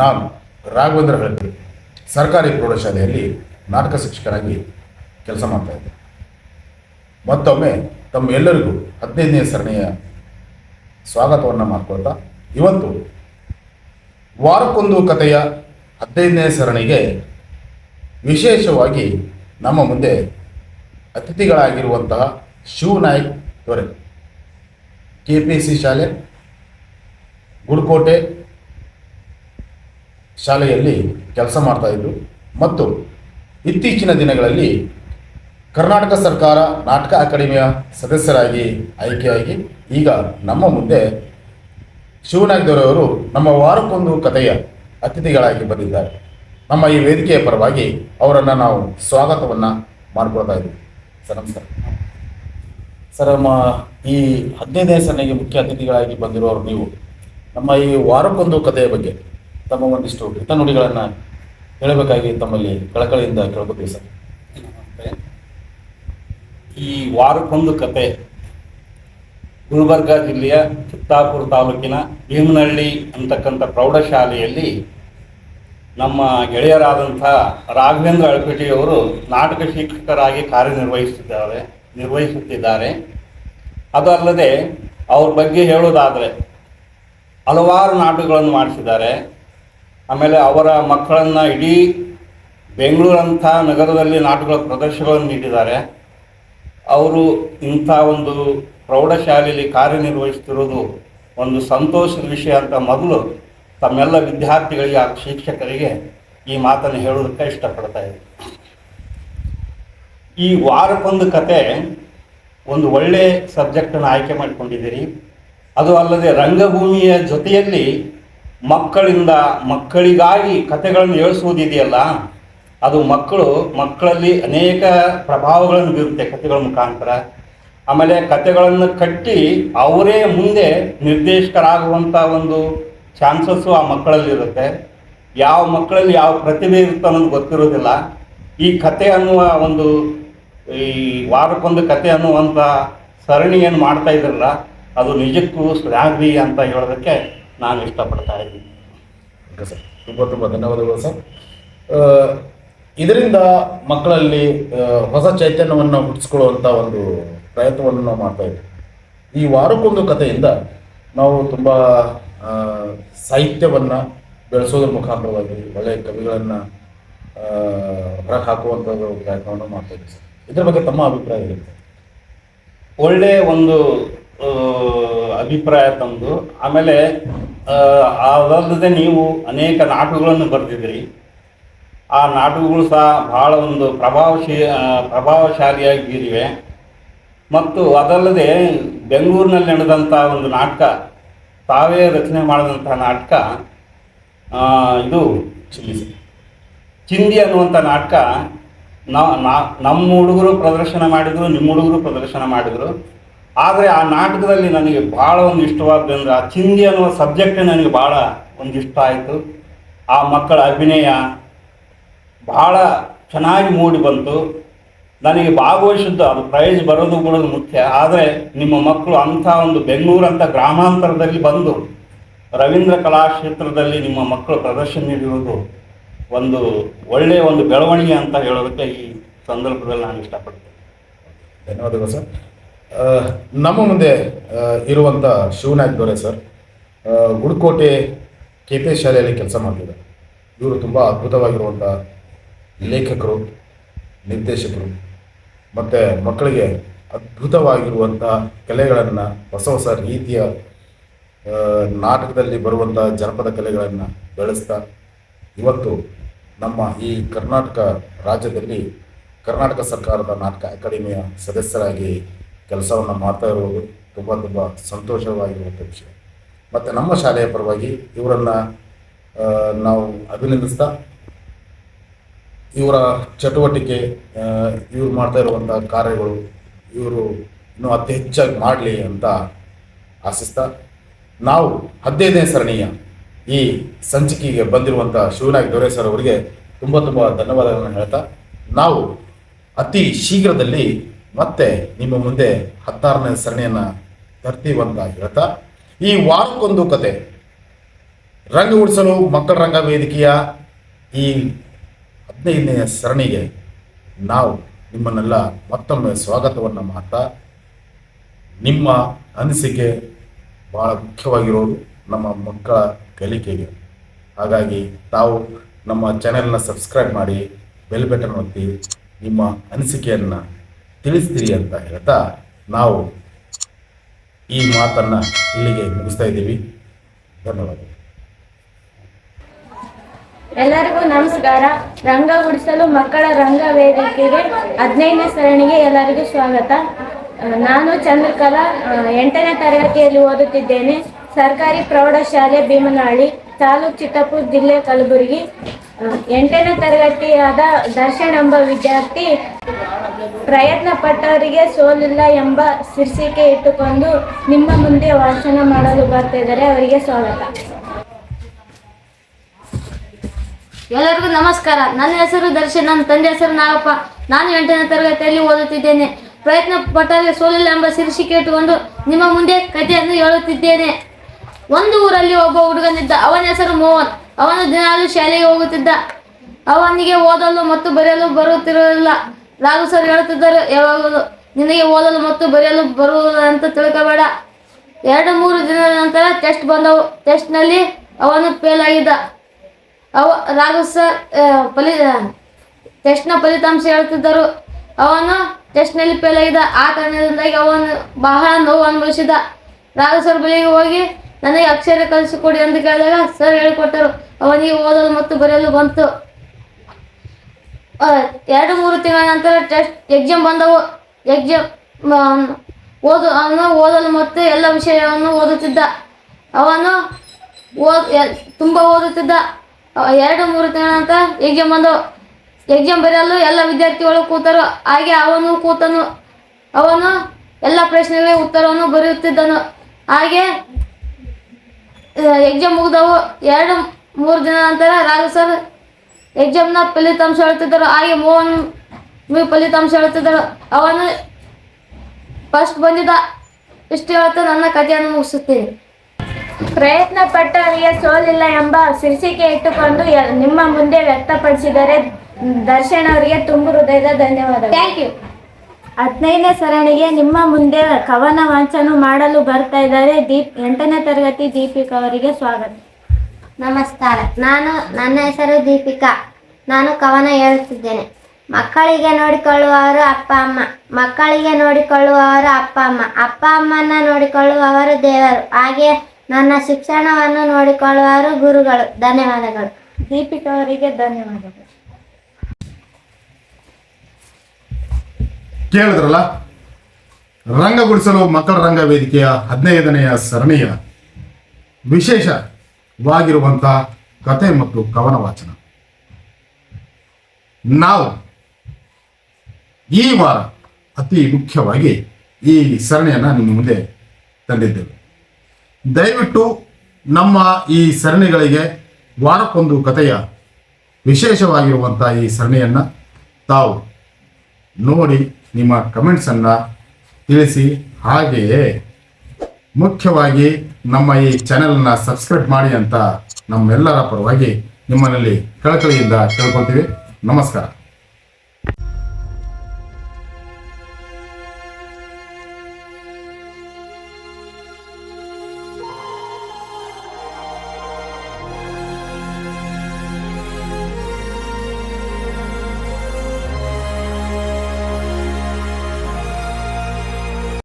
ನಾನು ರಾಘವೇಂದ್ರ ಹಳ್ಳಿ ಸರ್ಕಾರಿ ಪ್ರೌಢಶಾಲೆಯಲ್ಲಿ ನಾಟಕ ಶಿಕ್ಷಕರಾಗಿ ಕೆಲಸ ಮಾಡ್ತಾ ಇದ್ದೆ. ಮತ್ತೊಮ್ಮೆ ತಮ್ಮೆಲ್ಲರಿಗೂ ಹದಿನೈದನೇ ಸರಣಿಯ ಸ್ವಾಗತವನ್ನು ಮಾಡ್ಕೊಳ್ತಾ ಇವತ್ತು ವಾರಕ್ಕೊಂದು ಕಥೆಯ ಹದಿನೈದನೇ ಸರಣಿಗೆ ವಿಶೇಷವಾಗಿ ನಮ್ಮ ಮುಂದೆ ಅತಿಥಿಗಳಾಗಿರುವಂತಹ ಶಿವನಾಯಕ್ ದೊರೆ ಕೆ ಪಿ ಸಿ ಶಾಲೆ, ಗುಡ್ಕೋಟೆ ಶಾಲೆಯಲ್ಲಿ ಕೆಲಸ ಮಾಡ್ತಾ ಇದ್ರು. ಮತ್ತು ಇತ್ತೀಚಿನ ದಿನಗಳಲ್ಲಿ ಕರ್ನಾಟಕ ಸರ್ಕಾರ, ನಾಟಕ ಅಕಾಡೆಮಿಯ ಸದಸ್ಯರಾಗಿ ಆಯ್ಕೆಯಾಗಿ ಈಗ ನಮ್ಮ ಮುಂದೆ ಶಿವನಾಗ್ದವರವರು ನಮ್ಮ ವಾರಕ್ಕೊಂದು ಕಥೆಯ ಅತಿಥಿಗಳಾಗಿ ಬಂದಿದ್ದಾರೆ. ನಮ್ಮ ಈ ವೇದಿಕೆಯ ಪರವಾಗಿ ಅವರನ್ನು ನಾವು ಸ್ವಾಗತವನ್ನು ಮಾಡಿಕೊಳ್ತಾ ಇದ್ದೀವಿ ಸರ್, ನಮಸ್ಕಾರ. ಸರ್, ನಮ್ಮ ಈ ಹದಿನೈದನೇ ಸನ್ನೆಗೆ ಮುಖ್ಯ ಅತಿಥಿಗಳಾಗಿ ಬಂದಿರುವವರು ನೀವು. ನಮ್ಮ ಈ ವಾರಕ್ಕೊಂದು ಕಥೆಯ ಬಗ್ಗೆ. ತಮ್ಮ ಒಂದಿಷ್ಟು ಹಿತನುಡಿಗಳನ್ನು ಹೇಳಬೇಕಾಗಿ ತಮ್ಮಲ್ಲಿ ಕಳಕಳಿಯಿಂದ ಕೇಳ್ಕೊತೀವಿ ಸರ್. ಈ ವಾರಕ್ಕೊಂದು ಕತೆ. ಗುಲ್ಬರ್ಗ ಜಿಲ್ಲೆಯ ಚಿತ್ತಾಪುರ ತಾಲೂಕಿನ ಭೀಮನಹಳ್ಳಿ ಅಂತಕ್ಕಂಥ ಪ್ರೌಢಶಾಲೆಯಲ್ಲಿ ನಮ್ಮ ಗೆಳೆಯರಾದಂಥ ರಾಘವೇಂದ್ರ ಅಳ್ಪೇಟೆಯವರು ನಾಟಕ ಶಿಕ್ಷಕರಾಗಿ ಕಾರ್ಯನಿರ್ವಹಿಸುತ್ತಿದ್ದಾರೆ, ನಿರ್ವಹಿಸುತ್ತಿದ್ದಾರೆ. ಅದು ಅಲ್ಲದೆ ಅವ್ರ ಬಗ್ಗೆ ಹೇಳೋದಾದರೆ ಹಲವಾರು ನಾಟಕಗಳನ್ನು ಮಾಡಿಸಿದ್ದಾರೆ. ಆಮೇಲೆ ಅವರ ಮಕ್ಕಳನ್ನು ಇಡೀ ಬೆಂಗಳೂರಂಥ ನಗರದಲ್ಲಿ ನಾಟಕಗಳ ಪ್ರದರ್ಶನಗಳನ್ನು ನೀಡಿದ್ದಾರೆ. ಅವರು ಇಂಥ ಒಂದು ಪ್ರೌಢಶಾಲೆಯಲ್ಲಿ ಕಾರ್ಯನಿರ್ವಹಿಸ್ತಿರೋದು ಒಂದು ಸಂತೋಷದ ವಿಷಯ ಅಂತ ಮೊದಲು ತಮ್ಮೆಲ್ಲ ವಿದ್ಯಾರ್ಥಿಗಳಿಗೆ, ಆ ಶಿಕ್ಷಕರಿಗೆ ಈ ಮಾತನ್ನು ಹೇಳೋದಕ್ಕೆ ಇಷ್ಟಪಡ್ತಾ ಇದ್ದೀನಿ. ಈ ವಾರಕ್ಕೊಂದು ಕತೆ ಒಂದು ಒಳ್ಳೆ ಸಬ್ಜೆಕ್ಟನ್ನು ಆಯ್ಕೆ ಮಾಡಿಕೊಂಡಿದ್ದೀರಿ. ಅದು ಅಲ್ಲದೆ ರಂಗಭೂಮಿಯ ಜೊತೆಯಲ್ಲಿ ಮಕ್ಕಳಿಂದ ಮಕ್ಕಳಿಗಾಗಿ ಕಥೆಗಳನ್ನು ಹೇಳಿಸುವುದಿದೆಯಲ್ಲ, ಅದು ಮಕ್ಕಳು ಮಕ್ಕಳಲ್ಲಿ ಅನೇಕ ಪ್ರಭಾವಗಳನ್ನು ಬೀರುತ್ತೆ ಕಥೆಗಳ ಮುಖಾಂತರ. ಆಮೇಲೆ ಕಥೆಗಳನ್ನು ಕಟ್ಟಿ ಅವರೇ ಮುಂದೆ ನಿರ್ದೇಶಕರಾಗುವಂಥ ಒಂದು ಚಾನ್ಸಸ್ಸು ಆ ಮಕ್ಕಳಲ್ಲಿ ಇರುತ್ತೆ ಯಾವ ಮಕ್ಕಳಲ್ಲಿ ಯಾವ ಪ್ರತಿಭೆ ಇರುತ್ತೆ ಅನ್ನೋದು ಗೊತ್ತಿರೋದಿಲ್ಲ. ಈ ಕತೆ ಅನ್ನುವ ಒಂದು, ಈ ವಾರಕ್ಕೊಂದು ಕತೆ ಅನ್ನುವಂಥ ಸರಣಿ ಏನು ಮಾಡ್ತಾ ಇದ್ರಲ್ಲ, ಅದು ನಿಜಕ್ಕೂ ಶ್ಲಾಘಿ ಅಂತ ಹೇಳೋದಕ್ಕೆ ನಾನು ಇಷ್ಟಪಡ್ತಾ ಇದ್ದೀನಿ. ಓಕೆ ಸರ್ ತುಂಬ ತುಂಬ ಧನ್ಯವಾದಗಳು ಸರ್ ಇದರಿಂದ ಮಕ್ಕಳಲ್ಲಿ ಹೊಸ ಚೈತನ್ಯವನ್ನು ಹುಟ್ಟಿಸ್ಕೊಳ್ಳುವಂಥ ಒಂದು ಪ್ರಯತ್ನವನ್ನು ನಾವು ಮಾಡ್ತಾ ಇದ್ದೀವಿ. ಈ ವಾರಕ್ಕೊಂದು ಕಥೆಯಿಂದ ನಾವು ತುಂಬ ಸಾಹಿತ್ಯವನ್ನು ಬೆಳೆಸೋದ್ರ ಮುಖಾಂತರವಾಗಿ ಒಳ್ಳೆಯ ಕವಿಗಳನ್ನು ಹೊರಗೆ ಹಾಕುವಂಥದ್ದು ಪ್ರಯತ್ನವನ್ನು ಮಾಡ್ತಾ ಇದ್ದೀವಿ ಸರ್ ಇದ್ರ ಬಗ್ಗೆ ತಮ್ಮ ಅಭಿಪ್ರಾಯ ಇರುತ್ತೆ ಒಳ್ಳೆಯ ಒಳ್ಳೆ ಒಂದು ಅಭಿಪ್ರಾಯ ತಂದು ಆಮೇಲೆ ಅದಲ್ಲದೆ ನೀವು ಅನೇಕ ನಾಟಕಗಳನ್ನು ಬರೆದಿದ್ದೀರಿ. ಆ ನಾಟಕಗಳು ಸಹ ಬಹಳ ಒಂದು ಪ್ರಭಾವಶೀ ಪ್ರಭಾವಶಾಲಿಯಾಗಿದ್ದೀವಿ ಮತ್ತು ಅದಲ್ಲದೆ ಬೆಂಗಳೂರಿನಲ್ಲಿ ನಡೆದಂಥ ಒಂದು ನಾಟಕ, ತಾವೇ ರಚನೆ ಮಾಡಿದಂಥ ನಾಟಕ ಇದು ಚಿಂದಿ. ಅನ್ನುವಂಥ ನಾಟಕ ನಮ್ಮ ಹುಡುಗರು ಪ್ರದರ್ಶನ ಮಾಡಿದರು, ನಿಮ್ಮ ಹುಡುಗರು ಪ್ರದರ್ಶನ ಮಾಡಿದ್ರು. ಆದರೆ ಆ ನಾಟಕದಲ್ಲಿ ನನಗೆ ಭಾಳ ಒಂದು ಇಷ್ಟವಾದ್ದು ಅಂದರೆ ಆ ಚಿಂದಿ ಅನ್ನುವ ಸಬ್ಜೆಕ್ಟ್ ನನಗೆ ಭಾಳ ಒಂದು ಇಷ್ಟ ಆಯಿತು. ಆ ಮಕ್ಕಳ ಅಭಿನಯ ಭಾಳ ಚೆನ್ನಾಗಿ ಮೂಡಿ ಬಂತು. ನನಗೆ ಭಾಗವಹಿಸಿದ್ದು ಅದು ಪ್ರೈಜ್ ಬರೋದು ಕೂಡ ಮುಖ್ಯ. ಆದರೆ ನಿಮ್ಮ ಮಕ್ಕಳು ಅಂಥ ಒಂದು ಬೆಂಗಳೂರಂಥ ಗ್ರಾಮಾಂತರದಲ್ಲಿ ಬಂದು ರವೀಂದ್ರ ಕಲಾಕ್ಷೇತ್ರದಲ್ಲಿ ನಿಮ್ಮ ಮಕ್ಕಳು ಪ್ರದರ್ಶನ ನೀಡಿರುವುದು ಒಂದು ಒಳ್ಳೆಯ ಒಂದು ಬೆಳವಣಿಗೆ ಅಂತ ಹೇಳೋದಕ್ಕೆ ಈ ಸಂದರ್ಭದಲ್ಲಿ ನಾನು ಇಷ್ಟಪಡ್ತೇನೆ. ಧನ್ಯವಾದಗಳು ಸರ್. ನಮ್ಮ ಮುಂದೆ ಇರುವಂಥ Shivanayak Dore sir Gudekote K P S ಶಾಲೆಯಲ್ಲಿ ಕೆಲಸ ಮಾಡ್ತಿದ್ದಾರೆ. ಇವರು ತುಂಬ ಅದ್ಭುತವಾಗಿರುವಂಥ ಲೇಖಕರು, ನಿರ್ದೇಶಕರು, ಮತ್ತು ಮಕ್ಕಳಿಗೆ ಅದ್ಭುತವಾಗಿರುವಂಥ ಕಲೆಗಳನ್ನು, ಹೊಸ ಹೊಸ ರೀತಿಯ ನಾಟಕದಲ್ಲಿ ಬರುವಂಥ ಜನಪದ ಕಲೆಗಳನ್ನು ಬೆಳೆಸ್ತಾ, ಇವತ್ತು ನಮ್ಮ ಈ ಕರ್ನಾಟಕ ರಾಜ್ಯದಲ್ಲಿ ಕರ್ನಾಟಕ ಸರ್ಕಾರದ ನಾಟಕ ಅಕಾಡೆಮಿಯ ಸದಸ್ಯರಾಗಿ ಕೆಲಸವನ್ನು ಮಾಡ್ತಾ ಇರುವುದು ತುಂಬ ತುಂಬ ಸಂತೋಷವಾಗಿರುವಂಥ ವಿಷಯ. ಮತ್ತು ನಮ್ಮ ಶಾಲೆಯ ಪರವಾಗಿ ಇವರನ್ನು ನಾವು ಅಭಿನಂದಿಸ್ತಾ, ಇವರ ಚಟುವಟಿಕೆ ಇವರು ಮಾಡ್ತಾ ಇರುವಂಥ ಕಾರ್ಯಗಳು ಇವರು ಇನ್ನೂ ಅತಿ ಹೆಚ್ಚಾಗಿ ಮಾಡಲಿ ಅಂತ ಆಶಿಸ್ತಾ, ನಾವು ಹದಿನೈದನೇ ಸರಣಿಯ ಈ ಸಂಚಿಕೆಗೆ ಬಂದಿರುವಂಥ ಶಿವನಾಯಕ್ ದೊರೆ ಸರ್ ಅವರಿಗೆ ತುಂಬ ತುಂಬ ಧನ್ಯವಾದಗಳನ್ನು ಹೇಳ್ತಾ, ನಾವು ಅತಿ ಶೀಘ್ರದಲ್ಲಿ ಮತ್ತೆ ನಿಮ್ಮ ಮುಂದೆ ಹತ್ತಾರನೇ ಸರಣಿಯನ್ನು ತರ್ತೀವಂತ ಹೇಳ್ತಾ, ಈ ವಾರಕ್ಕೊಂದು ಕತೆ. ರಂಗ ಉಳಿಸಲು ಮಕ್ಕಳ ರಂಗ ವೇದಿಕೆಯ ಈ ಹದಿನೈದನೆಯ ಸರಣಿಗೆ ನಾವು ನಿಮ್ಮನ್ನೆಲ್ಲ ಮತ್ತೊಮ್ಮೆ ಸ್ವಾಗತವನ್ನು ಮಾಡ್ತಾ, ನಿಮ್ಮ ಅನಿಸಿಕೆ ಭಾಳ ಮುಖ್ಯವಾಗಿರೋದು ನಮ್ಮ ಮಕ್ಕಳ ಕಲಿಕೆಗೆ. ಹಾಗಾಗಿ ತಾವು ನಮ್ಮ ಚಾನೆಲ್ನ ಸಬ್ಸ್ಕ್ರೈಬ್ ಮಾಡಿ ಬೆಲ್ ಬಟನ್ ಒತ್ತಿ ನಿಮ್ಮ ಅನಿಸಿಕೆಯನ್ನು ತಿಳಿಸ್ತೀರಿ ಅಂತ ಹೇಳ್ತಾ ನಾವು ಈ ಮಾತನ್ನ ಇಲ್ಲಿಗೆ ಮುಗಿಸ್ತಾ ಇದ್ದೀವಿ. ಧನ್ಯವಾದಗಳು ಎಲ್ಲರಿಗೂ ನಮಸ್ಕಾರ. ರಂಗ ಉಡಿಸಲು ಮಕ್ಕಳ ರಂಗ ವೇದಿಕೆಗೆ ಹದಿನೈದನೇ ಸರಣಿಗೆ ಎಲ್ಲರಿಗೂ ಸ್ವಾಗತ. ನಾನು ಚಂದ್ರಕಲಾ ಎಂಟನೇ ತರಗತಿಯಲ್ಲಿ ಓದುತ್ತಿದ್ದೇನೆ. ಸರ್ಕಾರಿ ಪ್ರೌಢಶಾಲೆ ಭೀಮನಹಳ್ಳಿ, ತಾಲೂಕ್ ಚಿತ್ತಾಪುರ ಜಿಲ್ಲೆ ಕಲಬುರಗಿ. ಎಂಟನೇ ತರಗತಿಯಾದ ದರ್ಶನ್ ಎಂಬ ವಿದ್ಯಾರ್ಥಿ ಪ್ರಯತ್ನ ಪಟ್ಟವರಿಗೆ ಸೋಲಿಲ್ಲ ಎಂಬ ಶೀರ್ಷಿಕೆ ಇಟ್ಟುಕೊಂಡು ನಿಮ್ಮ ಮುಂದೆ ವಾಚನ ಮಾಡಲು ಬರ್ತಿದ್ದಾರೆ ಅವರಿಗೆ ಸ್ವಾಗತ. ಎಲ್ಲರಿಗೂ ನಮಸ್ಕಾರ. ನನ್ನ ಹೆಸರು ದರ್ಶನ್, ನನ್ನ ತಂದೆ ಹೆಸರು ನಾಗಪ್ಪ. ನಾನು ಎಂಟನೇ ತರಗತಿಯಲ್ಲಿ ಓದುತ್ತಿದ್ದೇನೆ. ಪ್ರಯತ್ನ ಪಟ್ಟರೆ ಸೋಲಿಲ್ಲ ಎಂಬ ಶೀರ್ಷಿಕೆ ಇಟ್ಟುಕೊಂಡು ನಿಮ್ಮ ಮುಂದೆ ಕಥೆಯನ್ನು ಹೇಳುತ್ತಿದ್ದೇನೆ. ಒಂದು ಊರಲ್ಲಿ ಒಬ್ಬ ಹುಡುಗನಿದ್ದ. ಅವನ ಹೆಸರು ಮೋಹನ್. ಅವನು ದಿನಾಲು ಶಾಲೆಗೆ ಹೋಗುತ್ತಿದ್ದ. ಅವನಿಗೆ ಓದಲು ಮತ್ತು ಬರೆಯಲು ಬರುತ್ತಿರಲಿಲ್ಲ. ರಾಘು ಸರ್ ಹೇಳುತ್ತಿದ್ದರು ಯಾವಾಗಲೂ ನಿನಗೆ ಓದಲು ಮತ್ತು ಬರೆಯಲು ಬರುವುದು ಅಂತ ತಿಳ್ಕೋಬೇಡ. ಎರಡು ಮೂರು ದಿನದ ನಂತರ ಟೆಸ್ಟ್ ಬಂದವು. ಟೆಸ್ಟ್ನಲ್ಲಿ ಅವನು ಫೇಲ್ ಆಗಿದ್ದ. ಅವ, ರಾಘು ಸರ್ ಫಲಿ ಟೆಸ್ಟ್ನ ಫಲಿತಾಂಶ ಹೇಳ್ತಿದ್ದರು. ಅವನು ಟೆಸ್ಟ್ನಲ್ಲಿ ಫೇಲ್ ಆಗಿದ್ದ. ಆ ಕಾರಣದಿಂದಾಗಿ ಅವನು ಬಹಳ ನೋವು ಅನುಭವಿಸಿದ. ರಾಘು ಸರ್ ಬಳಿಗೆ ಹೋಗಿ, ನನಗೆ ಅಕ್ಷರ ಕಲಿಸಿಕೊಡಿ ಎಂದು ಕೇಳಿದಾಗ ಸರ್ ಹೇಳಿಕೊಟ್ಟರು. ಅವನಿಗೆ ಓದಲು ಮತ್ತು ಬರೆಯಲು ಬಂತು. ಎರಡು ಮೂರು ತಿಂಗಳ ನಂತರ ಟೆಸ್ಟ್ ಎಕ್ಸಾಮ್ ಬಂದವು. ಎಕ್ಸಾಮ್ ಓದು, ಅವನು ಓದಲು ಮತ್ತು ಎಲ್ಲ ವಿಷಯವನ್ನು ಓದುತ್ತಿದ್ದ. ಅವನು ಓದ್ ತುಂಬ ಓದುತ್ತಿದ್ದ. ಎರಡು ಮೂರು ತಿಂಗಳ ನಂತರ ಎಕ್ಸಾಮ್ ಬಂದವು. ಎಕ್ಸಾಮ್ ಬರೆಯಲು ಎಲ್ಲ ವಿದ್ಯಾರ್ಥಿಗಳು ಕೂತರು. ಹಾಗೆ ಅವನು ಕೂತನು. ಅವನು ಎಲ್ಲ ಪ್ರಶ್ನೆಗಳಿಗೆ ಉತ್ತರವನ್ನು ಬರೆಯುತ್ತಿದ್ದನು. ಹಾಗೆ ಎಕ್ಸಾಮ್ ಮುಗಿದವು. ಎರಡು ಮೂರು ದಿನ ನಂತರ ರಾಘು ಸರ್ ಎಕ್ಸಾಮ್ನ ಫಲಿತಾಂಶ ಹೇಳ್ತಿದ್ದರು. ಹಾಗೆ ಮೋಹನ್ ಫಲಿತಾಂಶ ಹೇಳ್ತಿದ್ದರು? ಅವನು ಫಸ್ಟ್ ಬಂದಿದ್ದ. ಇಷ್ಟು ಹೇಳ್ತಾ ನನ್ನ ಕಥೆಯನ್ನು ಮುಗಿಸುತ್ತೇನೆ. ಪ್ರಯತ್ನ ಪಟ್ಟವರಿಗೆ ಸೋಲಿಲ್ಲ ಎಂಬ ಶೀರ್ಷಿಕೆ ಇಟ್ಟುಕೊಂಡು ನಿಮ್ಮ ಮುಂದೆ ವ್ಯಕ್ತಪಡಿಸಿದರೆ ದರ್ಶನ್ ಅವರಿಗೆ ತುಂಬು ಹೃದಯದ ಧನ್ಯವಾದ ಥ್ಯಾಂಕ್ ಯು ಹದಿನೈದನೇ ಸರಣಿಗೆ ನಿಮ್ಮ ಮುಂದೆ ಕವನ ವಾಂಚನ ಮಾಡಲು ಬರ್ತಾ ಇದ್ದಾರೆ ದೀಪ್ ಎಂಟನೇ ತರಗತಿ ದೀಪಿಕಾ ಅವರಿಗೆ ಸ್ವಾಗತ. ನಮಸ್ಕಾರ. ನಾನು ನನ್ನ ಹೆಸರು ದೀಪಿಕಾ. ನಾನು ಕವನ ಹೇಳುತ್ತಿದ್ದೇನೆ. ಮಕ್ಕಳಿಗೆ ನೋಡಿಕೊಳ್ಳುವವರು ಅಪ್ಪ ಅಮ್ಮ. ಮಕ್ಕಳಿಗೆ ನೋಡಿಕೊಳ್ಳುವವರು ಅಪ್ಪ ಅಮ್ಮ. ಅಪ್ಪ ಅಮ್ಮನ ನೋಡಿಕೊಳ್ಳುವವರು ದೇವರು. ಹಾಗೆ ನನ್ನ ಶಿಕ್ಷಣವನ್ನು ನೋಡಿಕೊಳ್ಳುವವರು ಗುರುಗಳು. ಧನ್ಯವಾದಗಳು. ದೀಪಿಕಾ ಅವರಿಗೆ ಧನ್ಯವಾದಗಳು. ಕೇಳಿದ್ರಲ್ಲ? ರಂಗಗೊಳಿಸಲು ಮಕ್ಕಳ ರಂಗ ವೇದಿಕೆಯ ಹದಿನೈದನೆಯ ಸರಣಿಯ ವಿಶೇಷವಾಗಿರುವಂಥ ಕತೆ ಮತ್ತು ಕವನ ವಾಚನ. ನಾವು ಈ ವಾರ ಅತಿ ಮುಖ್ಯವಾಗಿ ಈ ಸರಣಿಯನ್ನು ನಿಮ್ಮ ಮುಂದೆ ತಂದಿದ್ದೇವೆ. ದಯವಿಟ್ಟು ನಮ್ಮ ಈ ಸರಣಿಗಳಿಗೆ ವಾರಕ್ಕೊಂದು ಕಥೆಯ ವಿಶೇಷವಾಗಿರುವಂಥ ಈ ಸರಣಿಯನ್ನು ತಾವು ನೋಡಿ ನಿಮ್ಮ ಕಮೆಂಟ್ಸನ್ನು ತಿಳಿಸಿ ಹಾಗೆಯೇ ಮುಖ್ಯವಾಗಿ ನಮ್ಮ ಈ ಚಾನೆಲ್ನ ಸಬ್ಸ್ಕ್ರೈಬ್ ಮಾಡಿ ಅಂತ ನಮ್ಮೆಲ್ಲರ ಪರವಾಗಿ ನಿಮ್ಮಲ್ಲಿ ಕಳಕಳಿಯಿಂದ ಕೇಳ್ಕೊಳ್ತೀವಿ. ನಮಸ್ಕಾರ.